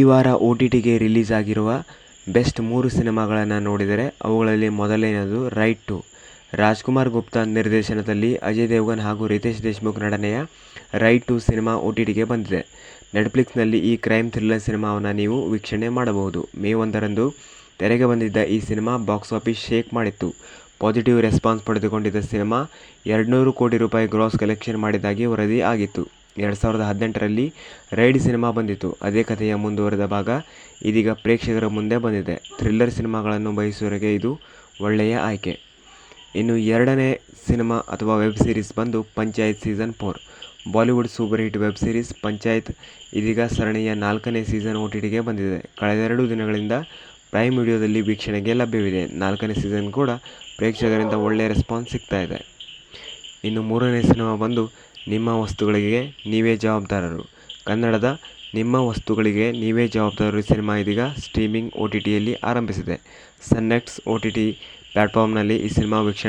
ಈ ವಾರ O T ಟಿಗೆ ರಿಲೀಸ್ ಆಗಿರುವ ಬೆಸ್ಟ್ ಮೂರು ಸಿನಿಮಾಗಳನ್ನು ನೋಡಿದರೆ ಅವುಗಳಲ್ಲಿ ಮೊದಲನೆಯದು ರೈಟ್ ಟು. ರಾಜ್ಕುಮಾರ್ ಗುಪ್ತಾ ನಿರ್ದೇಶನದಲ್ಲಿ ಅಜಯ್ ದೇವಗನ್ ಹಾಗೂ ರಿತೇಶ್ ದೇಶ್ಮುಖ್ ನಟನೆಯ Raid two cinema O T ಟಿಗೆ ಬಂದಿದೆ. ನೆಟ್ಫ್ಲಿಕ್ಸ್ನಲ್ಲಿ ಈ ಕ್ರೈಮ್ ಥ್ರಿಲ್ಲರ್ ಸಿನಿಮಾವನ್ನು ನೀವು ವೀಕ್ಷಣೆ ಮಾಡಬಹುದು. ಮೇ ಒಂದರಂದು ತೆರೆಗೆ ಬಂದಿದ್ದ ಈ ಸಿನಿಮಾ ಬಾಕ್ಸ್ ಆಫೀಸ್ ಶೇಕ್ ಮಾಡಿತ್ತು. ಪಾಸಿಟಿವ್ ರೆಸ್ಪಾನ್ಸ್ ಪಡೆದುಕೊಂಡಿದ್ದ ಸಿನಿಮಾ ಎರಡುನೂರು ಕೋಟಿ ರೂಪಾಯಿ ಗ್ರಾಸ್ ಕಲೆಕ್ಷನ್ ಮಾಡಿದ್ದಾಗಿ ವರದಿ ಆಗಿತ್ತು. ಎರಡು ಸಾವಿರದ ಹದಿನೆಂಟರಲ್ಲಿ ರೈಡ್ ಸಿನಿಮಾ ಬಂದಿತ್ತು. ಅದೇ ಕಥೆಯ ಮುಂದುವರೆದ ಭಾಗ ಇದೀಗ ಪ್ರೇಕ್ಷಕರ ಮುಂದೆ ಬಂದಿದೆ. ಥ್ರಿಲ್ಲರ್ ಸಿನಿಮಾಗಳನ್ನು ಬಯಸುವವರಿಗೆ ಇದು ಒಳ್ಳೆಯ ಆಯ್ಕೆ. ಇನ್ನು ಎರಡನೇ ಸಿನಿಮಾ ಅಥವಾ ವೆಬ್ ಸೀರೀಸ್ ಬಂದು Panchayat season four. Bollywood super hit web series Panchayat ಇದೀಗ ಸರಣಿಯ ನಾಲ್ಕನೇ ಸೀಸನ್ ಒ ಟಿ ಟಿಗೆ ಬಂದಿದೆ. ಕಳೆದೆರಡು ದಿನಗಳಿಂದ ಪ್ರೈಮ್ ವಿಡಿಯೋದಲ್ಲಿ ವೀಕ್ಷಣೆಗೆ ಲಭ್ಯವಿದೆ. ನಾಲ್ಕನೇ ಸೀಸನ್ ಕೂಡ ಪ್ರೇಕ್ಷಕರಿಂದ ಒಳ್ಳೆಯ ರೆಸ್ಪಾನ್ಸ್ ಸಿಗ್ತಾ ಇದೆ. ಇನ್ನು ಮೂರನೇ ಸಿನಿಮಾ ಬಂದು ನಿಮ್ಮ ವಸ್ತುಗಳಿಗೆ ನೀವೇ ಜವಾಬ್ದಾರರು. ಕನ್ನಡದ ನಿಮ್ಮ ವಸ್ತುಗಳಿಗೆ ನೀವೇ ಜವಾಬ್ದಾರರು ಸಿನಿಮಾ ಇದೀಗ ಸ್ಟ್ರೀಮಿಂಗ್ ಒ ಟಿ ಟಿಯಲ್ಲಿ ಆರಂಭಿಸಿದೆ. ಸನ್ನೆಕ್ಸ್ ಒ ಟಿ ಟಿ ಪ್ಲ್ಯಾಟ್ಫಾರ್ಮ್ನಲ್ಲಿ ಈ ಸಿನಿಮಾ ವೀಕ್ಷಣೆ